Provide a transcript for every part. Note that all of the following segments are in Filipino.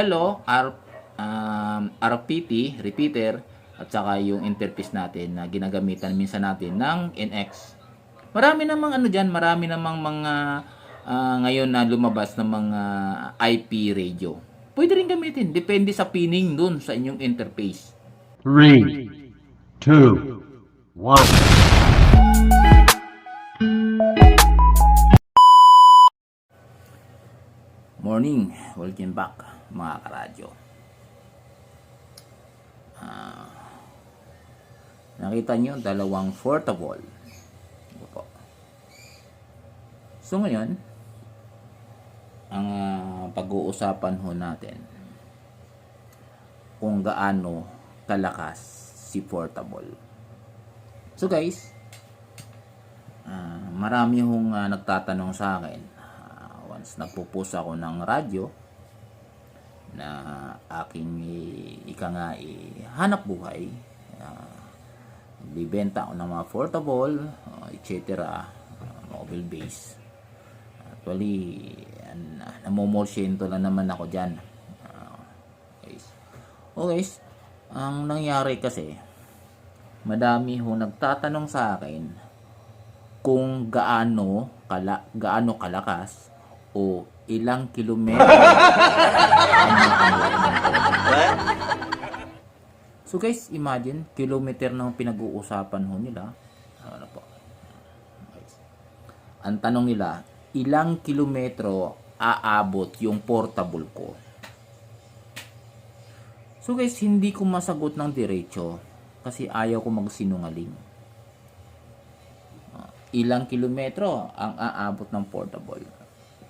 Hello, R, um, RPT, repeater, at saka yung interface natin na ginagamitan minsan natin ng NX. Marami namang ano dyan, marami namang mga ah, ngayon na lumabas ng mga IP radio. Pwede rin gamitin, depende sa pinning dun sa inyong interface. Three, two, one. Morning, welcome back mga karadyo. Ah, nakita nyo, dalawang portable. Ito po. So ngayon, ang ah, pag-uusapan ho natin kung gaano kalakas si portable. So guys, ah, marami hong ah, nagtatanong sa akin ah, once nagpo-post ako ng radyo na aking ika nga hanap buhay. Ah, bibenta ako ng mga portable ah, etc ah, mobile base. Actually an, namomorsyento lang naman ako dyan. Ah, guys. Okay ang nangyari kasi madami ho nagtatanong sa akin kung gaano kala, gaano kalakas o ilang kilometro. So guys, imagine, kilometer na pinag-uusapan ho nila. Ano po? Guys. Ang tanong nila, ilang kilometro aabot yung portable ko? So guys, hindi ko masagot ng diretso kasi ayaw ko magsinungaling. Ah, Ilang kilometro ang aabot ng portable?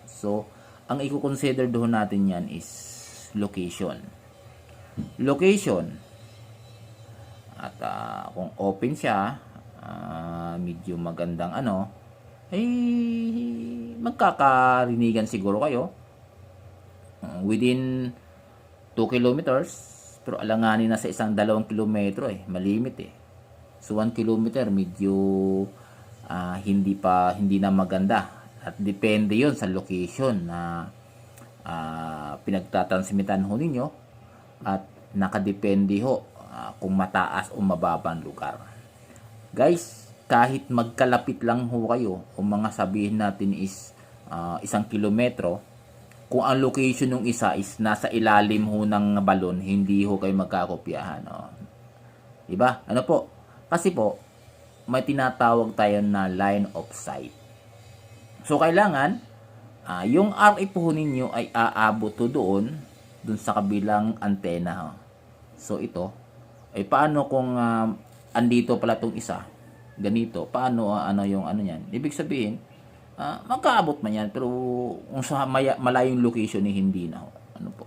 So, ang i-consider doon natin yan is location. Location. At ah, kung open siya, ah, medyo magandang ano, ay magkakarinigan siguro kayo. Uh, within 2 kilometers, pero alanganin na sa isang dalawang kilometro eh, malimit eh. So 1 kilometer medyo ah, hindi pa hindi na maganda at depende 'yon sa location na ah, pinagtatransmitan ho ninyo at nakadepende ho ah, kung mataas o mababang lugar. Guys, kahit magkalapit lang ho kayo o mga sabihin natin is ah, isang kilometro, kung ang location ng isa is nasa ilalim ho ng balon, hindi ho kayo magkakopyahan. Oh. Diba? Ano po? Kasi po, may tinatawag tayo na line of sight. So, kailangan, ah, yung RF po ninyo ay aabot to doon, doon sa kabilang antena. So, ito, ay paano kung ah, andito pala tong isa, ganito, paano ah, ano yung ano yan? Ibig sabihin, ah, magkaabot man yan, pero kung sa maya, malayong location ni hindi na. Ano po?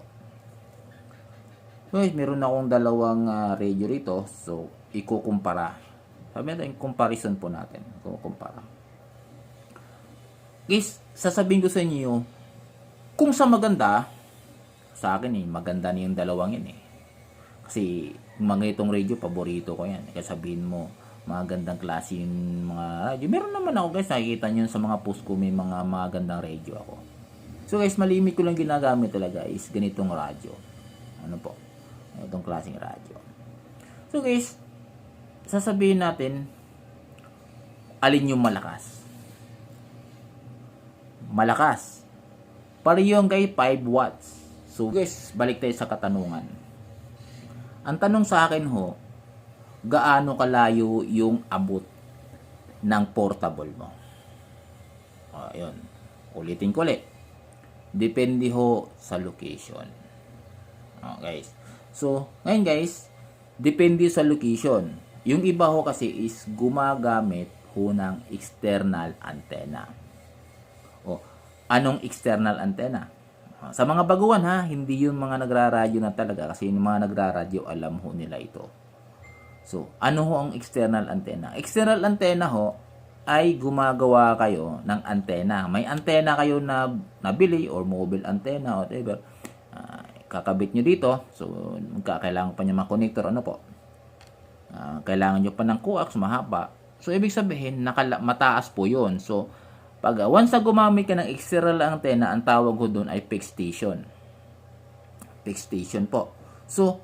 So, guys, meron akong dalawang ah, radio rito. So, ikukumpara. Sabi natin, comparison po natin. Ikukumpara. Guys, sasabihin ko sa inyo, kung sa maganda, sa akin eh, maganda na yung dalawang yan eh. Kasi, mga itong radio, paborito ko yan. Kaya sabihin mo, mga gandang klase yung mga radio. Meron naman ako guys, nakikita nyo sa mga post ko, may mga magandang radio ako. So guys, malimit ko lang ginagamit talaga is ganitong radyo. Ano po? Itong klaseng radyo. So guys, sasabihin natin, alin yung malakas? Malakas. Pareho kay 5 watts. So guys, balik tayo sa katanungan. Ang tanong sa akin ho, gaano kalayo yung abot ng portable mo? Ayun. Ulitin ko ulit. Depende ho sa location. O, guys. So, ngayon guys, depende sa location. Yung iba ho kasi is gumagamit ho ng external antenna. Anong external antenna? Sa mga baguhan ha, hindi yung mga nagraradyo na talaga kasi yung mga nagraradyo alam ho nila ito. So, ano ho ang external antenna? External antenna ho ay gumagawa kayo ng antenna. May antenna kayo na nabili or mobile antenna whatever. Ah, kakabit nyo dito. So, magkakailangan pa nyo mga connector. Ano po? Ah, kailangan nyo pa ng coax mahaba. So, ibig sabihin, nakala- mataas po yon So, pag uh, once na gumamit ka ng external antenna, ang tawag ko doon ay fixed station. fixed station po. So,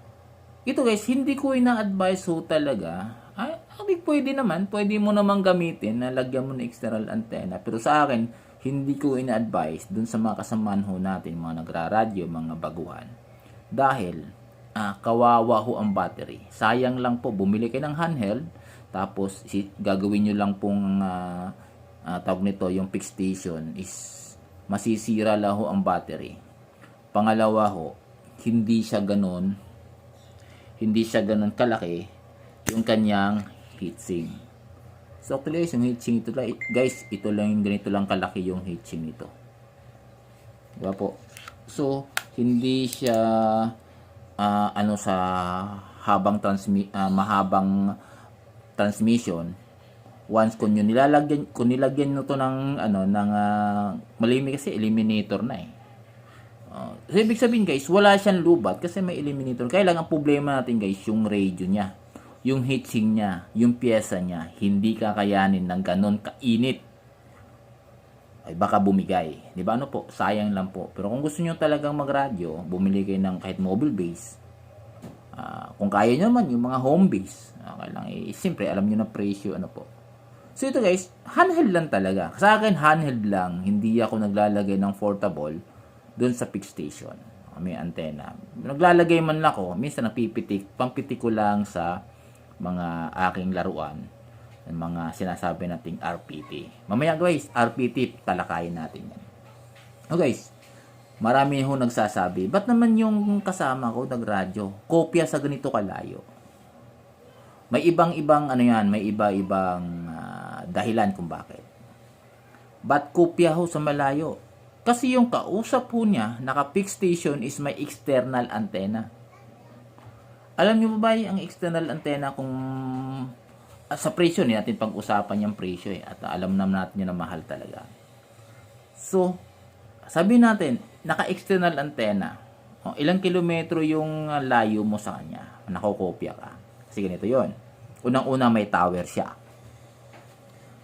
ito guys, hindi ko ina-advise ho talaga. Ay, ay, pwede naman. Pwede mo naman gamitin na lagyan mo ng external antenna. Pero sa akin, hindi ko ina-advise dun sa mga kasamahan ho natin, mga nagraradyo, mga baguhan. Dahil, ah, kawawa ho ang battery. Sayang lang po, bumili kayo ng handheld, tapos si, gagawin nyo lang pong ah, ah, tawag nito, yung fixed station is masisira lang ho ang battery. Pangalawa ho, hindi siya ganun, hindi siya ganun kalaki yung kanyang heatsink. So, actually, guys, yung heatsink ito, guys, ito lang yung ganito lang kalaki yung heatsink nito. Diba po? So, hindi siya ah, ano sa habang transmi ah, mahabang transmission once kung yun nilalagyan kung nilagyan nyo to ng ano ng ah, malimi kasi eliminator na eh Uh, so, ibig sabihin guys, wala siyang lubat kasi may eliminator. Kaya lang ang problema natin guys, yung radio niya. Yung heatsink niya, yung pyesa niya, hindi kakayanin ng ganon kainit. Ay baka bumigay. Di ba ano po? Sayang lang po. Pero kung gusto niyo talagang magradyo, bumili kayo ng kahit mobile base. Ah, kung kaya nyo naman, yung mga home base. Okay lang. Eh, siyempre, alam niyo na presyo, ano po. So ito guys, handheld lang talaga. Sa akin, handheld lang. Hindi ako naglalagay ng portable doon sa fixed station. May antenna. Naglalagay man lang ako, minsan napipitik, pampitik ko lang sa mga aking laruan ng mga sinasabi nating RPT. Mamaya guys, RPT, talakayin natin yan. O guys, marami ho nagsasabi, ba't naman yung kasama ko nagradyo? Kopya sa ganito kalayo. May ibang-ibang ano yan, may iba-ibang dahilan kung bakit. Ba't kopya ho sa malayo? Kasi yung kausap po niya, naka-fixed station is may external antenna. Alam niyo ba ba ang external antenna kung ah, sa presyo ni natin pag-usapan yung presyo eh, at alam naman natin yun na mahal talaga. So, sabi natin, naka-external antenna. O, ilang kilometro yung ah, layo mo sa kanya. Nakokopya ka. Kasi ganito yon. Unang-una may tower siya.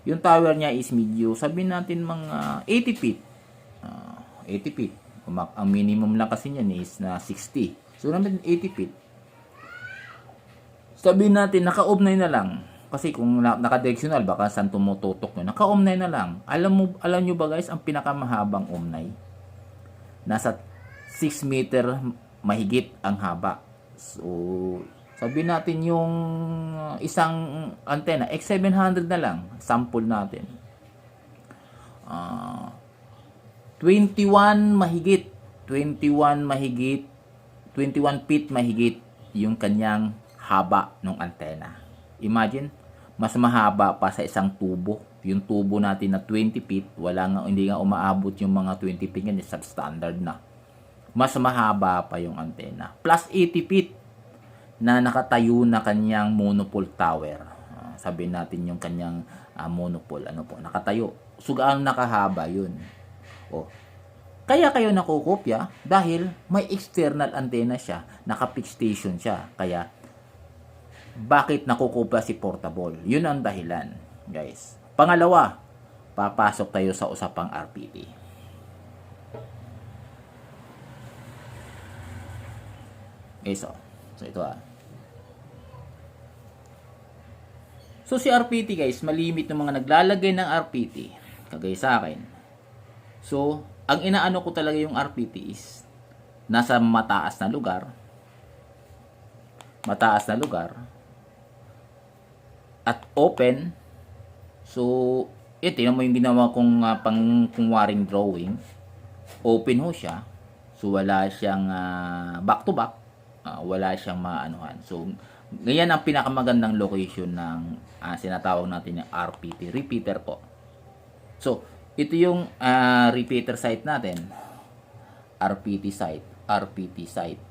Yung tower niya is medyo, sabi natin mga 80 feet. Ah, 80 feet. Umak- Ang minimum lang kasi niyan is na 60. So, naman 80 feet. Sabihin natin, naka-omnay na lang. Kasi kung na- naka-directional, baka saan tumututok nyo. Naka-omnay na lang. Alam mo, alam nyo ba guys, ang pinakamahabang omnay? Nasa 6 meter mahigit ang haba. So, sabihin natin yung uh, isang antenna, X700 na lang, sample natin. Ah, 21 mahigit, 21 mahigit, 21 feet mahigit yung kanyang haba ng antena. Imagine, mas mahaba pa sa isang tubo. Yung tubo natin na 20 feet, wala nga, hindi nga umaabot yung mga 20 feet yan, substandard na. Mas mahaba pa yung antena. Plus 80 feet na nakatayo na kanyang monopole tower. Ah, sabihin natin yung kanyang ah, monopole, ano po, nakatayo. So, gaano nakahaba yun? O, kaya kayo nakukopya dahil may external antenna siya, naka-fixed station siya. Kaya, bakit nakukopya si portable? Yun ang dahilan, guys. Pangalawa, papasok tayo sa usapang RPT. Okay, so, so ito ah. So si RPT guys, malimit ng mga naglalagay ng RPT. Kagaya sa akin. So, ang inaano ko talaga yung RPT is nasa mataas na lugar. Mataas na lugar. At open. So, ito, tingnan mo yung ginawa kong ah, pang kunwaring drawing. Open ho siya. So, wala siyang ah, back to back. Ah, wala siyang maanuhan. So, ngayon ang pinakamagandang location ng ah, sinatawag natin yung RPT, repeater po. So, ito yung ah, repeater site natin. RPT site, RPT site.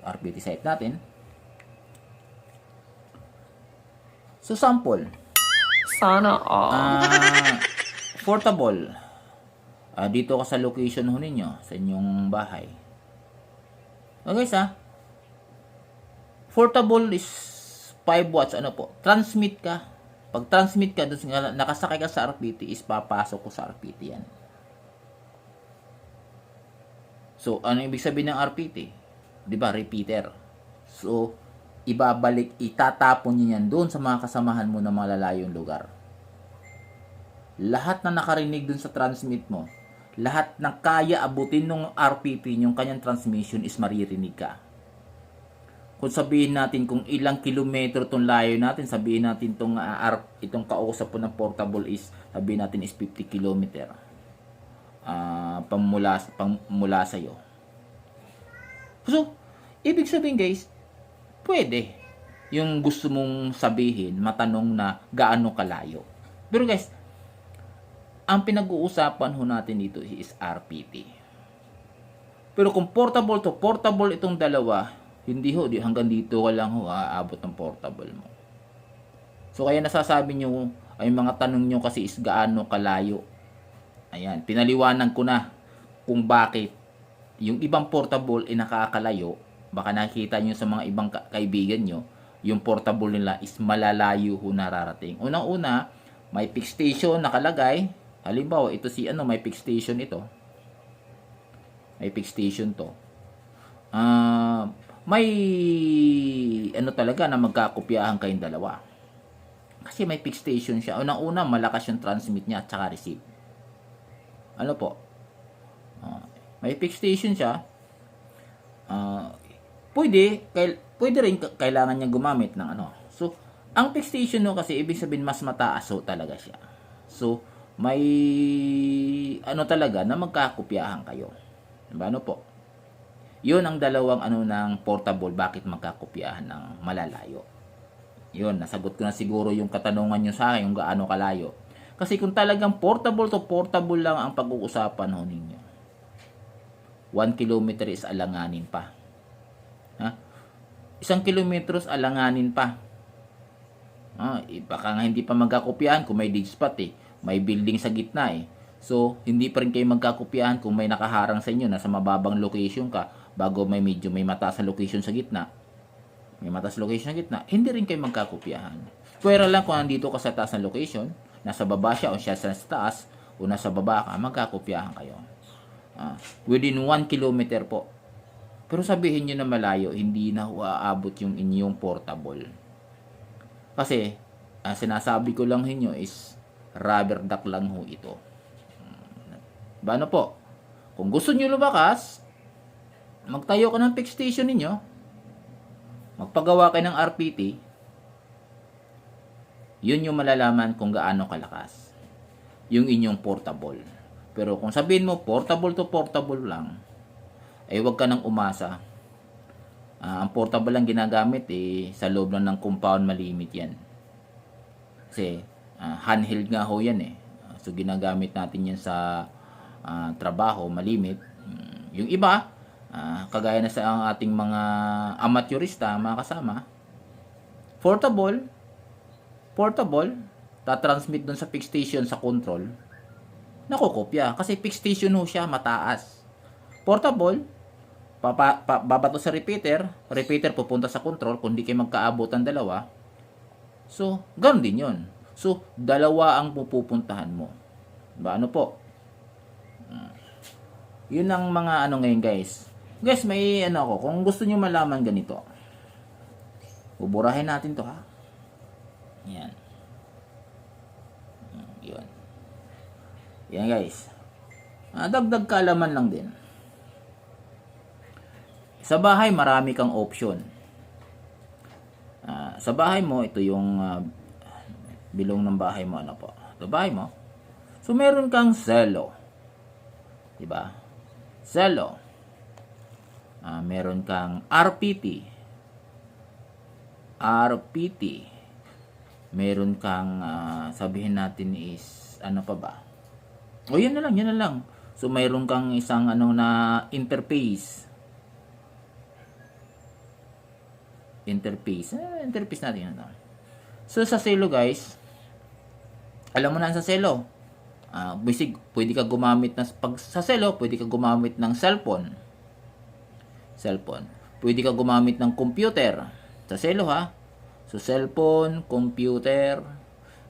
RPT site natin. So, sample. Sana all. Ah, portable. Ah, dito ka sa location ho ninyo, sa inyong bahay. Okay, sa Portable is 5 watts, ano po, transmit ka. Pag transmit ka, sa- nakasakay ka sa RPT, is papasok ko sa RPT yan. So, ano ibig sabihin ng RPT? Di ba? Repeater. So, ibabalik, itatapon niya yan doon sa mga kasamahan mo na malalayong lugar. Lahat na nakarinig dun sa transmit mo, lahat na kaya abutin ng RPP yung kanyang transmission is maririnig ka. Kung sabihin natin kung ilang kilometro tong layo natin, sabihin natin tong uh, R- itong kausap po ng portable is sabihin natin is 50 kilometer. Ah, pamula pamula sa iyo. So, ibig sabihin guys, pwede yung gusto mong sabihin, matanong na gaano kalayo. Pero guys, ang pinag-uusapan ho natin dito is RPT. Pero kung portable to portable itong dalawa, hindi ho, hanggang dito ka lang ho aabot ng portable mo. So kaya nasasabi nyo, ay mga tanong nyo kasi is gaano kalayo. Ayan, pinaliwanan ko na kung bakit yung ibang portable ay nakakalayo. Baka nakikita nyo sa mga ibang ka- kaibigan nyo, yung portable nila is malalayo ho nararating. Unang-una, may pick station nakalagay. Halimbawa, ito si ano, may pick station ito. May pick station to. Ah, may ano talaga na magkakopyahan kayong dalawa. Kasi may pick station siya. Unang-una, malakas yung transmit niya at saka receive. Ano po? Ah, may pick station siya. Ah, pwede, kail, pwede rin ka- kailangan niya gumamit ng ano. So, ang pick station no kasi ibig sabihin mas mataas so talaga siya. So, may ano talaga na magkakopyahan kayo. Diba? Ano po? Yun ang dalawang ano ng portable bakit magkakopyahan ng malalayo. Yun, nasagot ko na siguro yung katanungan nyo sa akin, yung gaano kalayo. Kasi kung talagang portable to portable lang ang pag-uusapan ho ninyo. 1 kilometer is alanganin pa. Ha? Isang kilometros alanganin pa. Ah, eh, baka nga hindi pa magkakopyahan kung may dig spot eh. May building sa gitna eh. So, hindi pa rin kayo magkakopyahan kung may nakaharang sa inyo, nasa mababang location ka, bago may medyo may mataas na location sa gitna. May mataas location sa gitna, hindi rin kayo magkakopyahan. Pwera lang kung nandito ka sa taas ng location, nasa baba siya o siya sa taas, o nasa baba ka, magkakopyahan kayo. Ah, within 1 kilometer po. Pero sabihin nyo na malayo, hindi na aabot yung inyong portable. Kasi, ang sinasabi ko lang inyo is, rubber duck lang ho ito. Hmm. Ano po? Kung gusto nyo lumakas, magtayo ka ng pick station ninyo, magpagawa kayo ng RPT, yun yung malalaman kung gaano kalakas yung inyong portable. Pero kung sabihin mo, portable to portable lang, ay huwag ka nang umasa. Ah, ang portable lang ginagamit eh, sa loob lang ng compound malimit yan. Kasi ah, handheld nga ho yan eh. Ah, So ginagamit natin yan sa ah, trabaho, malimit. Mm, Yung iba, ah, kagaya na sa ating mga amateurista, mga kasama, portable, portable, tatransmit doon sa pick station sa control, nakokopya. Kasi pick station ho siya, mataas. Portable, papa, pa, babato sa repeater, repeater pupunta sa control, kung di kayo magkaabot ang dalawa, so, ganun din yun. So, dalawa ang pupupuntahan mo. Ba, ano po? Mm. Yun ang mga ano ngayon guys. Guys, may ano ako, kung gusto nyo malaman ganito, buburahin natin to ha. Yan. Mm, Yun. Yan guys. Ah, dagdag kaalaman lang din. Sa bahay, marami kang option. Ah, sa bahay mo, ito yung ah, bilong ng bahay mo. Ano po? Ito bahay mo. So, meron kang Zello. Diba? Zello. Ah, meron kang RPT. RPT. Meron kang, ah, sabihin natin is, ano pa ba? O, yan na lang, yan na lang. So, mayroon kang isang ano na interface. Interface. Eh, interface natin ano. So, sa Celo guys, alam mo na sa Celo. Ah, basic, pwede ka gumamit ng, pag sa Celo, pwede ka gumamit ng cellphone. Cellphone. Pwede ka gumamit ng computer. Sa Celo ha. So, cellphone, computer,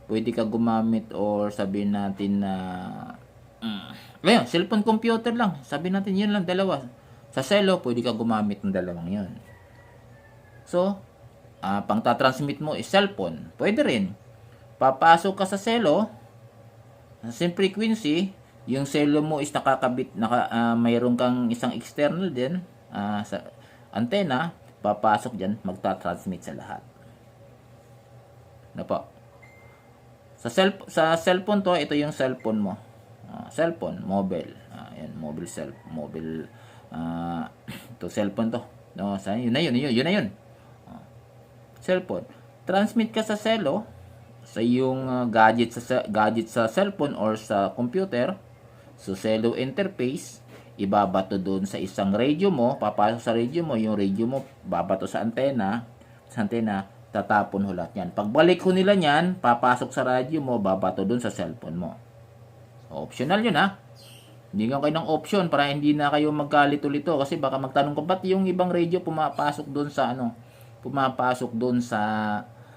pwede ka gumamit or sabihin natin na mm, ayun, cellphone computer lang. Sabihin natin yun lang dalawa. Sa Celo, pwede ka gumamit ng dalawang yon. So, ah pang tatransmit mo is cellphone. Pwede rin. Papasok ka sa Celo, sa same frequency, yung Celo mo is nakakabit, naka, ah, mayroon kang isang external din ah, sa antena, papasok dyan, magta-transmit sa lahat. Ano po? Sa cell sa cellphone to, ito yung cellphone mo. Ah, cellphone, mobile. Ah, yan, mobile cell, mobile ah to cellphone to. No, sa yun na yun, yun, yun na yun. Ah, cellphone. Transmit ka sa celo sa yung ah, gadget sa gadget sa cellphone or sa computer. So celo interface ibabato doon sa isang radio mo, papasok sa radio mo, yung radio mo babato sa antena, sa antena tatapon ho lahat yan. Pagbalik ho nila niyan, papasok sa radio mo, babato doon sa cellphone mo. So, optional yun ha. Hindi kayo ng option para hindi na kayo magkalito-lito kasi baka magtanong ko ba't yung ibang radio pumapasok doon sa ano, pumapasok doon sa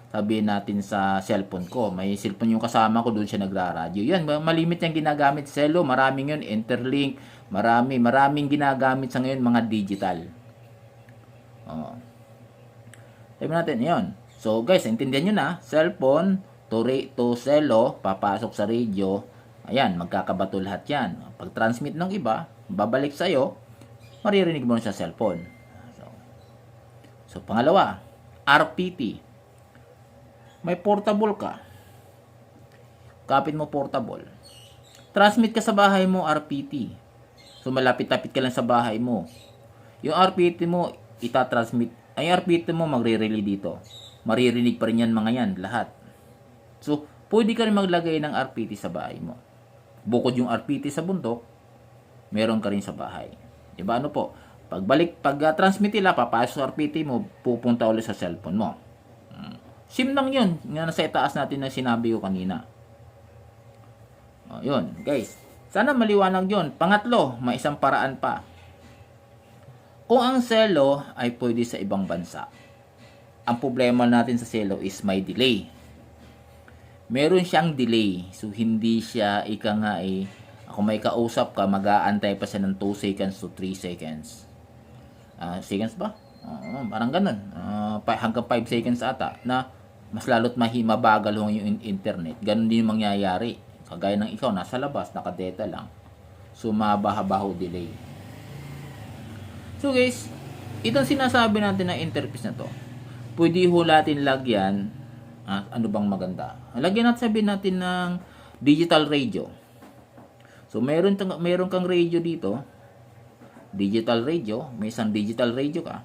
sabihin natin sa cellphone ko. May cellphone yung kasama ko doon siya nagraradyo. Yan, ma- malimit yung ginagamit celo, maraming yun, interlink, marami, maraming ginagamit sa ngayon mga digital. Oh. Sabi natin, yun. So guys, intindihan nyo na, cellphone to, ra- to celo, papasok sa radio, ayan, magkakabato lahat yan. Pag transmit ng iba, babalik sa'yo, maririnig mo sa cellphone. So, so pangalawa, RPT. May portable ka. Kapit mo portable. Transmit ka sa bahay mo, RPT. So malapit-lapit ka lang sa bahay mo. Yung RPT mo, itatransmit. Ay RPT mo, magre-relay dito. Maririnig pa rin yan mga yan, lahat. So, pwede ka rin maglagay ng RPT sa bahay mo. Bukod yung RPT sa bundok, meron ka rin sa bahay. Diba ano po? Pagbalik, pag uh, transmit nila, papasok RPT mo, pupunta ulit sa cellphone mo. SIM lang yun. Nga nasa itaas natin na sinabi ko kanina. O, yun, guys. Sana maliwanag yun. Pangatlo, may isang paraan pa. Kung ang selo ay pwede sa ibang bansa, ang problema natin sa selo is may delay. Meron siyang delay. So, hindi siya, ika nga eh, kung may kausap ka, mag-aantay pa siya ng 2 seconds to 3 seconds. Ah, seconds ba? Oo, parang ganun. Pa- hanggang 5 seconds ata na mas lalo't mahi mabagal ho yung in- internet. Ganun din yung mangyayari. Kagaya ng ikaw, nasa labas, nakadeta lang. So, mabahabaho delay. So guys, itong sinasabi natin na interface na to, pwede ho natin lagyan, ah, ano bang maganda? Lagyan natin sabihin natin ng digital radio. So meron, meron kang radio dito, digital radio, may isang digital radio ka.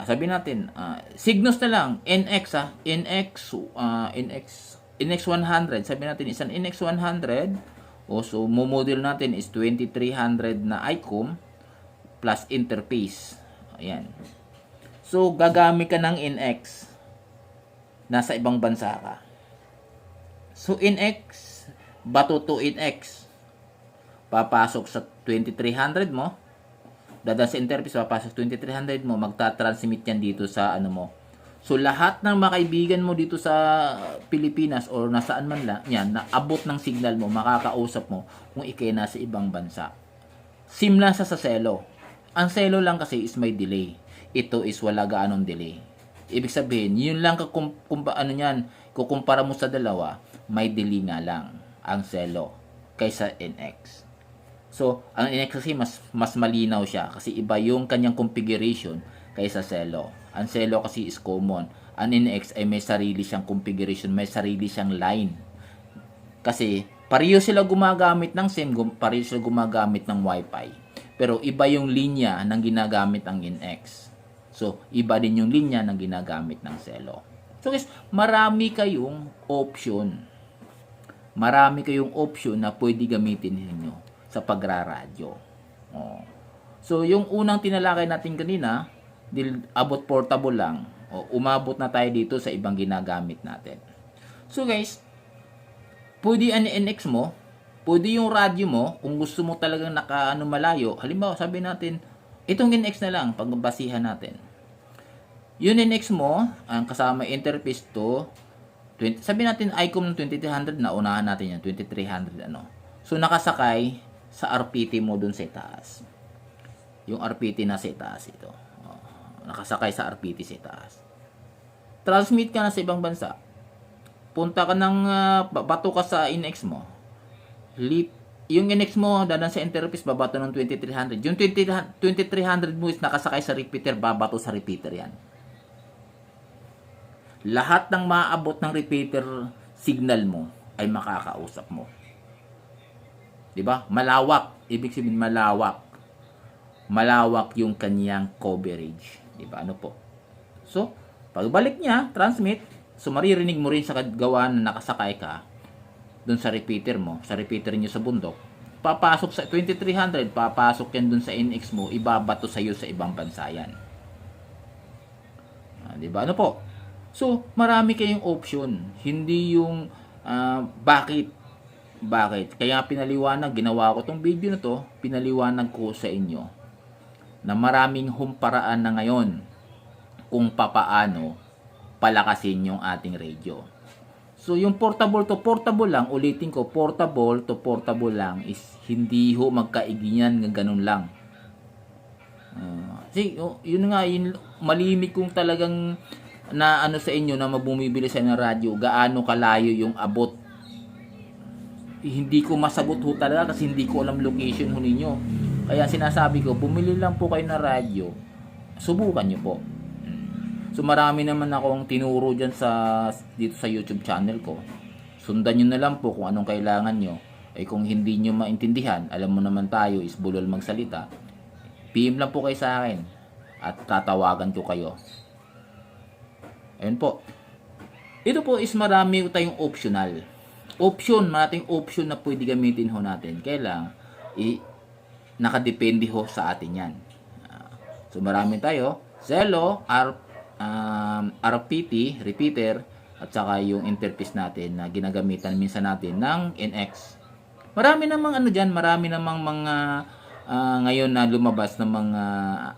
Ah, sabihin natin, ah, Signos na lang, NX ah, NX, ah, NX, NX100, sabihin natin isang NX100, o so, model natin is 2300 na ICOM plus interface. Ayan. So, gagamit ka ng NX. Nasa ibang bansa ka. So, NX, bato to NX. Papasok sa 2300 mo. Dadaan sa interface, papasok 2300 mo. Magta-transmit yan dito sa ano mo. So, lahat ng mga kaibigan mo dito sa Pilipinas or nasaan man lang, yan, na abot ng signal mo, makakausap mo kung ikay nasa ibang bansa. SIM lang sa sa selo. Ang selo lang kasi is may delay. Ito is wala gaanong delay. Ibig sabihin, yun lang kung, kung ano yan, kukumpara mo sa dalawa, may delay nga lang ang selo kaysa NX. So, ang NX kasi mas, mas malinaw siya kasi iba yung kanyang configuration kaysa Celo. Ang Celo kasi is common. Ang NX ay may sarili siyang configuration, may sarili siyang line. Kasi pareho sila gumagamit ng SIM, pareho sila gumagamit ng Wi-Fi. Pero iba yung linya ng ginagamit ng NX. So, iba din yung linya ng ginagamit ng Celo. So guys, marami kayong option. Marami kayong option na pwede gamitin ninyo sa pagraradyo. Oh. So, yung unang tinalakay natin kanina, dil, abot portable lang. O, umabot na tayo dito sa ibang ginagamit natin. So, guys, pwede ang NX mo, pwede yung radyo mo, kung gusto mo talagang nakaano malayo, halimbawa, sabi natin, itong NX na lang, pagbabasihan natin. Yung NX mo, ang kasama interface to, 20, sabi natin ICOM ng 2300 na unahan natin yan, 2300 ano. So nakasakay sa RPT mo dun sa itaas. Yung RPT na sa itaas ito. Oh, nakasakay sa RPT sa itaas. Transmit ka na sa ibang bansa. Punta ka ng ba- bato ka sa INX mo. Lip, yung INX mo, dadan sa interface, babato ng 2300. Yung 20, 2300 mo is nakasakay sa repeater, babato sa repeater yan. Lahat ng maaabot ng repeater signal mo ay makakausap mo. 'Di ba? Malawak, ibig sabihin malawak. Malawak yung kanyang coverage, 'di ba? Ano po? So, pagbalik niya, transmit, so maririnig mo rin sa gawa na nakasakay ka doon sa repeater mo, sa repeater niyo sa bundok. Papasok sa 2300, papasok yan doon sa NX mo, ibabato sa iyo sa ibang bansa yan. Ah, 'Di ba? Ano po? So, marami kayong option. Hindi yung ah, bakit bakit? Kaya pinaliwanag, ginawa ko tong video na to, pinaliwanag ko sa inyo na maraming humparaan na ngayon kung papaano palakasin yung ating radio. So, yung portable to portable lang, ulitin ko, portable to portable lang is hindi ho magkaiginyan ng ganun lang. Ah, kasi oh, yun nga, yun, malimit kung talagang na ano sa inyo na mabumibili sa ng radyo, gaano kalayo yung abot. Hindi ko masagot ho talaga kasi hindi ko alam location ho ninyo. Kaya sinasabi ko, bumili lang po kayo ng radyo, subukan nyo po. So marami naman akong tinuro dyan sa, dito sa YouTube channel ko. Sundan nyo na lang po kung anong kailangan nyo. Ay kung hindi nyo maintindihan, alam mo naman tayo is bulol magsalita. PM lang po kayo sa akin at tatawagan ko kayo. Ayun po. Ito po is marami tayong optional. Option, maraming option na pwede gamitin ho natin. Kailang, i nakadepende ho sa atin yan. Ah, so marami tayo. Zelo, R, um, RPT, repeater, at saka yung interface natin na ginagamitan minsan natin ng NX. Marami namang ano dyan, marami namang mga ah, ngayon na lumabas ng mga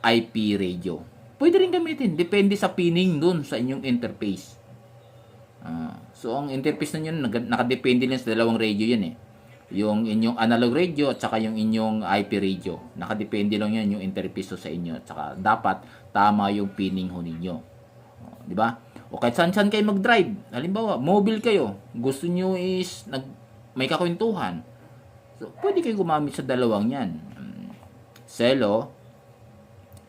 IP radio. Pwede rin gamitin. Depende sa pinning dun sa inyong interface. Ah, so, ang interface na yun, nakadepende lang sa dalawang radio yan eh. Yung inyong analog radio at saka yung inyong IP radio. Nakadepende lang yan yung interface sa inyo. At saka dapat tama yung pinning ho ninyo. Oh, di ba? O kahit saan-saan kayo mag-drive. Halimbawa, mobile kayo. Gusto nyo is nag, may kakwentuhan. So, pwede kayo gumamit sa dalawang yan. Celo,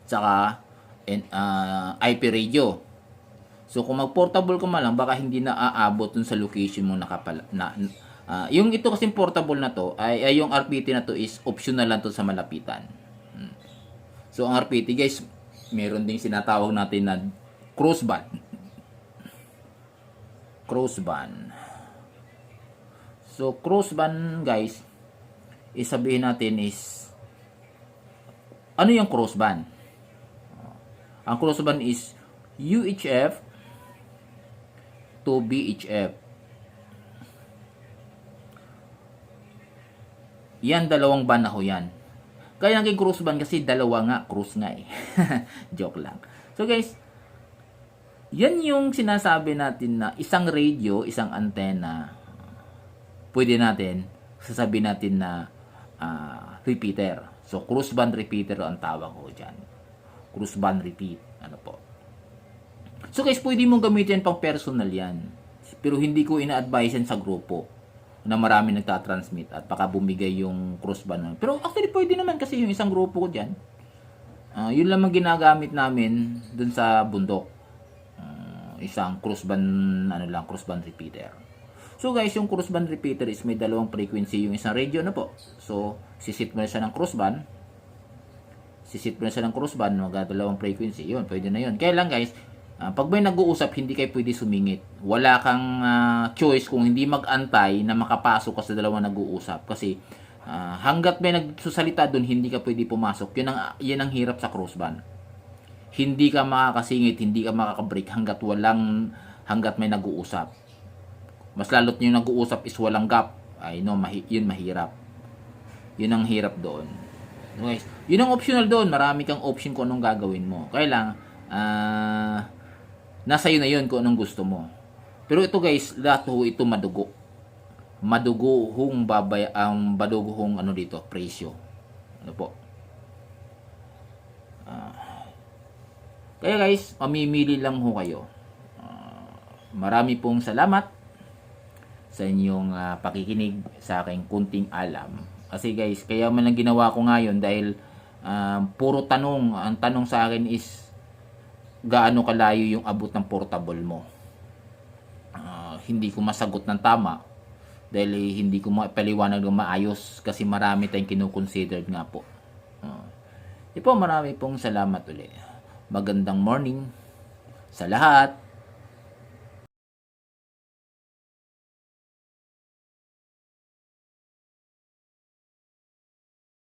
saka and, ah, IP radio. So kung mag-portable ka man lang, baka hindi na aabot dun sa location mo nakapala, na, ah, yung ito kasi portable na to, ay, ay yung RPT na to is optional lang to sa malapitan. Hmm. So ang RPT guys, meron ding sinatawag natin na crossband. Crossband. So crossband guys, isabihin natin is ano yung crossband? Ang crossband is UHF to BHF. Yan, dalawang ban ako yan. Kaya naging crossband kasi dalawa nga, cross nga eh. Joke lang. So guys, yan yung sinasabi natin na isang radio, isang antena, pwede natin, sasabihin natin na ah, repeater. So, crossband repeater ang tawag ko dyan. Crossband repeat. Ano po. So guys, pwede mong gamitin pang personal yan. Pero hindi ko ina-advise yan sa grupo na marami nagtatransmit at baka bumigay yung crossband. Pero actually pwede naman kasi yung isang grupo ko dyan. Ah, yun lang ang ginagamit namin dun sa bundok. Ah, isang crossband, ano lang, crossband repeater. So guys, yung crossband repeater is may dalawang frequency yung isang radio na po. So, sisit mo na siya ng crossband. Sisit mo na siya ng crossband, magdadalawang frequency. Yun, pwede na yun. Kaya lang guys, ah, pag may nag-uusap, hindi kayo pwede sumingit. Wala kang ah, choice kung hindi mag-antay na makapasok ka sa dalawang nag-uusap. Kasi ah, hanggat may nagsusalita doon, hindi ka pwede pumasok. Yun ang, yun ang hirap sa crossband. Hindi ka makakasingit, hindi ka makakabreak hanggat walang, hanggat may nag-uusap. Mas lalot yung nag-uusap is walang gap. Ay no, mahi- yun mahirap. Yun ang hirap doon. Guys, yun ang optional doon. Marami kang option kung anong gagawin mo. Kaya lang, ah, nasa iyo na yun kung anong gusto mo. Pero ito guys, lahat ho ito madugo. Madugo hong babay, ang badugo hong ano dito, presyo. Ano po? Kaya guys, mamimili lang ho kayo. Ah, marami pong salamat sa inyong ah, pakikinig sa aking kunting alam. Kasi guys, kaya man lang ginawa ko ngayon dahil ah, puro tanong, ang tanong sa akin is gaano kalayo yung abot ng portable mo. Ah, hindi ko masagot ng tama dahil eh, hindi ko mapaliwanag ng maayos kasi marami tayong kinukonsider nga po. Uh, po, marami pong salamat ulit. Magandang morning sa lahat.